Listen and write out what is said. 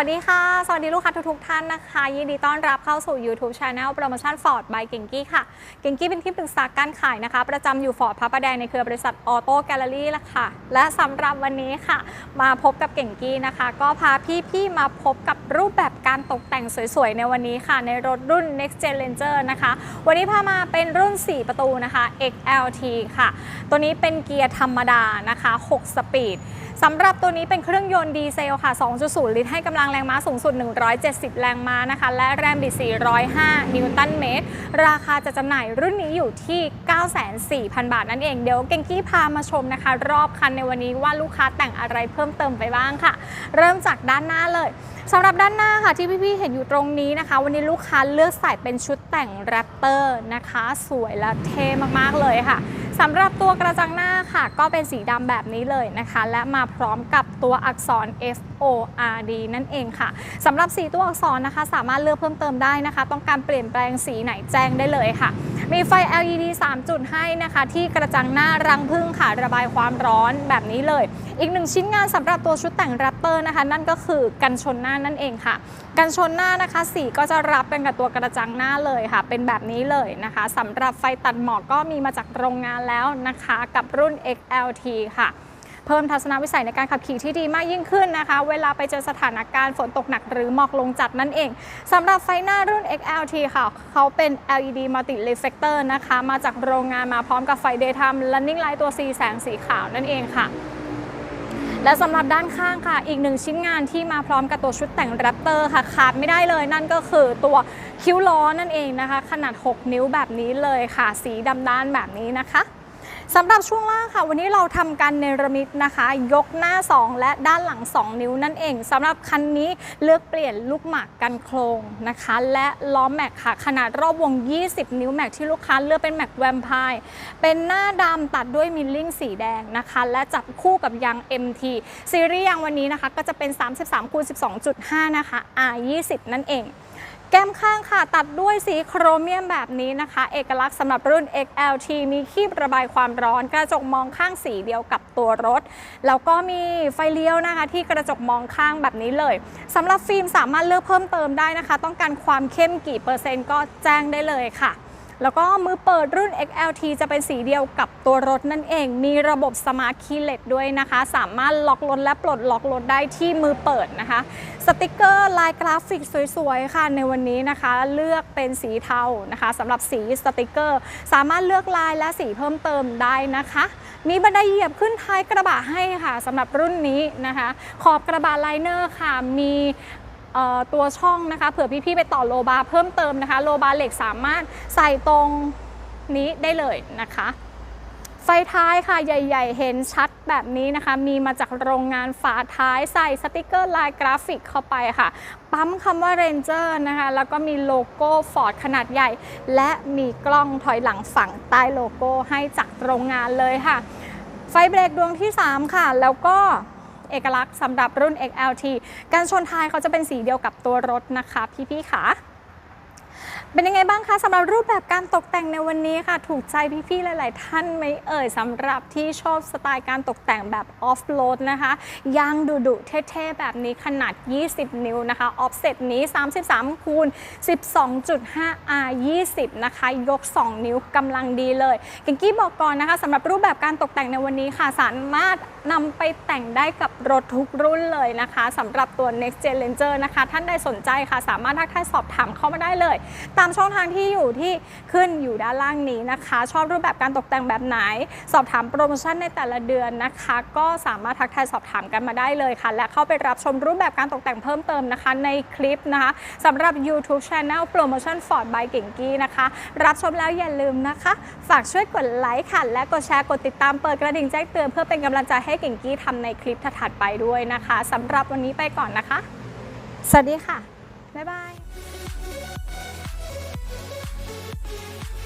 วัสดีค่ะ สวัสดีลูกค้าทุกๆท่านนะคะ ยินดีต้อนรับเข้าสู่ YouTube Channel โปรโมชั่น Ford by เก่งกี้ค่ะ เก่งกี้เป็นที่ปรึกษาการขายนะคะ ประจำอยู่ฟอร์ดพระประแดงในเครือบริษัทออโต้แกลเลอรี่ละค่ะ และสำหรับวันนี้ค่ะ มาพบกับเก่งกี้นะคะ ก็พาพี่ๆมาพบกับรูปแบบการตกแต่งสวยๆ ในวันนี้ค่ะ ในรถรุ่น Next Gen Ranger นะคะ วันนี้พามาเป็นรุ่น 4 ประตูนะคะ XLT ค่ะ ตัวนี้เป็นเกียร์ธรรมดานะคะ 6 สปีด สำหรับตัวนี้เป็นเครื่องยนต์ดีเซลค่ะ 2.0 ลิตร ให้กำลังแรงม้าสูงสุด 170 แรงม้านะคะ และแรงบิด 405 นิวตันเมตร ราคาจะจำหน่ายรุ่นนี้อยู่ที่ 94,000 บาทนั่นเอง เดี๋ยวเก่งกี้พามาชมนะคะ รอบคันในวันนี้ว่าลูกค้าแต่งอะไรเพิ่มเติมไปบ้างค่ะ เริ่มจากด้านหน้าเลยสำหรับด้านหน้าค่ะที่พี่ๆเห็นอยู่ตรงนี้นะคะ วันนี้ลูกค้าเลือกใส่เป็นชุดแต่งแรปเตอร์นะคะ สวยและเท่มากๆเลยค่ะ สำหรับตัวกระจังหน้าค่ะ ก็เป็นสีดำแบบนี้เลยนะคะ และมาพร้อมกับตัวอักษร F O R D นั่นเองค่ะสำหรับสีตัวอักษรนะคะ สามารถเลือกเพิ่มเติมได้นะคะ ต้องการเปลี่ยนแปลงสีไหนแจ้งได้เลยค่ะ มีไฟ LED 3 จุดให้นะคะ ที่กระจังหน้ารังพึ่งค่ะระบายความร้อนแบบนี้เลย อีกหนึ่งชิ้นงานสำหรับตัวชุดแต่งแรปเตอร์นะคะ นั่นก็คือกันชนหน้านั่นเองค่ะ กันชนหน้านะคะสีก็จะรับเป็นกับตัวกระจังหน้าเลยค่ะ เป็นแบบนี้เลยนะคะสำหรับไฟตัดหมอกก็มีมาจากโรงงานแล้วนะคะ กับรุ่น XLT ค่ะ เพิ่มทัศนวิสัยในการขับขี่ที่ดีมากยิ่งขึ้นนะคะ เวลาไปเจอสถานการณ์ฝนตกหนักหรือหมอกลงจัดนั่นเองสำหรับไฟหน้ารุ่น XLT ค่ะ เขาเป็น LED Multi Reflector นะคะ มาจากโรงงานมาพร้อมกับไฟ Daytime Running Light ตัว C แสงสีขาวนั่นเองค่ะและสำหรับด้านข้างค่ะ อีกหนึ่งชิ้นงานที่มาพร้อมกับตัวชุดแต่งแรปเตอร์ค่ะ ขาดไม่ได้เลยนั่นก็คือตัวคิ้วล้อนั่นเองนะคะ ขนาด 6 นิ้วแบบนี้เลยค่ะ สีดำด้านแบบนี้นะคะ สำหรับช่วงล่างค่ะ วันนี้เราทำการเนรมิตนะคะ ยกหน้า 2 และด้านหลัง 2 นิ้วนั่นเองสำหรับคันนี้เลือกเปลี่ยนลูกหมากกันโครงนะคะ และล้อแม็กค่ะ ขนาดรอบวง 20 นิ้วแม็กที่ลูกค้าเลือกเป็นแม็กแวมไพร์เป็นหน้าดำตัดด้วยมิลลิ่งสีแดงนะคะ และจับคู่กับยาง MT ซีรีส์ยางวันนี้นะคะ ก็จะเป็น 33คูณ12.5 นะคะ R20 นั่นเอง แก้มข้างค่ะ ตัดด้วยสีโครเมียมแบบนี้นะคะ เอกลักษณ์สำหรับรุ่น XLT มีคีบระบายความร้อน กระจกมองข้างสีเดียวกับตัวรถ แล้วก็มีไฟเลี้ยวนะคะ ที่กระจกมองข้างแบบนี้เลยสำหรับฟิล์มสามารถเลือกเพิ่มเติมได้นะคะ ต้องการความเข้มกี่เปอร์เซ็นต์ก็แจ้งได้เลยค่ะ แล้วก็มือเปิดรุ่น XLT จะเป็นสีเดียวกับตัวรถนั่นเอง มีระบบสมาร์ทคีย์เลสด้วยนะคะ สามารถล็อกรถและปลดล็อกรถได้ที่มือเปิดนะคะ สติกเกอร์ลายกราฟิกสวยๆ ค่ะ ในวันนี้นะคะ เลือกเป็นสีเทานะคะสำหรับสีสติกเกอร์ สามารถเลือกลายและสีเพิ่มเติมได้นะคะ มีบันไดเหยียบขึ้นท้ายกระบะให้ค่ะสำหรับรุ่นนี้นะคะ ขอบกระบะไลเนอร์ค่ะ มี ตัวช่องนะคะเผื่อพี่ๆไปต่อโลบาร์เพิ่มเติมนะคะ โลบาร์เหล็กสามารถใส่ตรงนี้ได้เลยนะคะ ไฟท้ายค่ะใหญ่ ๆ เห็นชัดแบบนี้นะคะ มีมาจากโรงงานฝาท้ายใส่สติกเกอร์ลายกราฟิกเข้าไปค่ะ ปั๊มคำว่า Ranger นะคะ แล้วก็มีโลโก้ Ford ขนาดใหญ่ และมีกล้องถอยหลังฝั่งใต้โลโก้ให้จากโรงงานเลยค่ะ ไฟเบรกดวงที่ 3 ค่ะ แล้วก็ เอกลักษณ์สำหรับรุ่น XLT การชนท้ายเขาจะเป็นสีเดียวกับตัวรถนะคะพี่ๆค่ะ เป็นยังไงบ้างคะสำหรับรูปแบบการตกแต่งในวันนี้ค่ะ ถูกใจพี่ๆหลาย ๆ ท่านไหมเอ่ยสำหรับที่ชอบสไตล์การตกแต่งแบบออฟโรดนะคะยางดุดุเท่ๆ แบบนี้ขนาด 20 นิ้วนะคะออฟเซตนี้ 33คูณ12.5 R 20 นะคะ ยก 2 นิ้วกำลังดีเลยก่งกี้บอกก่อนนะคะสำหรับรูปแบบการตกแต่งในวันนี้ค่ะ สามารถนำไปแต่งได้กับรถทุกรุ่นเลยนะคะสำหรับตัว Next Gen Ranger นะคะ ท่านใดสนใจค่ะ สามารถทักทายสอบถามเข้ามาได้เลยตามช่องทางที่อยู่ที่ขึ้นอยู่ด้านล่างนี้นะคะ ชอบรูปแบบการตกแต่งแบบไหน สอบถามโปรโมชั่นในแต่ละเดือนนะคะ ก็สามารถทักทายสอบถามกันมาได้เลยค่ะ และเข้าไปรับชมรูปแบบการตกแต่งเพิ่มเติมนะคะ ในคลิปนะคะสำหรับ YouTube Channel Promotion Ford by เก่งกี้นะคะ รับชมแล้วอย่าลืมนะคะ ฝากช่วยกดไลค์ค่ะ และกดแชร์กดติดตามเปิดกระดิ่งแจ้งเตือนเพื่อเป็นกำลังใจให้เก่งกี้ทำในคลิปถัดๆไปด้วยนะคะสำหรับวันนี้ไปก่อนนะคะ สวัสดีค่ะ บ๊ายบาย Bye.